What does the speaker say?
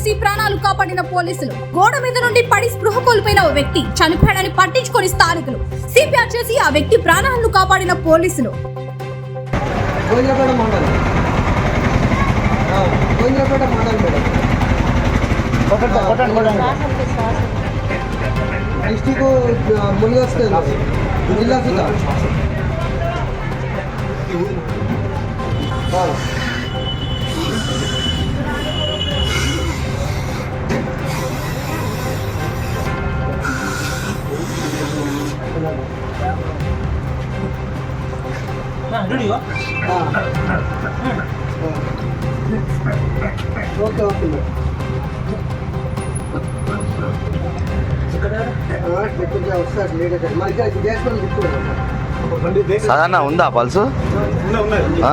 చేసి ప్రాణాలు కాపాడిన పోలీసులు. గోడ మీద నుండి పడి స్పృహ కోల్పోయిన ఓ వ్యక్తి చనిపోయాడని పట్టించుకొని స్థానికులు. సిపిఆర్ చేసి ఆ వ్యక్తి ప్రాణాలను కాపాడిన పోలీసులు. గోవిందపేట జిల్లా సుతా చేసుకొని తిప్పుకోండి సాధారణ ఉందా పల్సు? ఆ?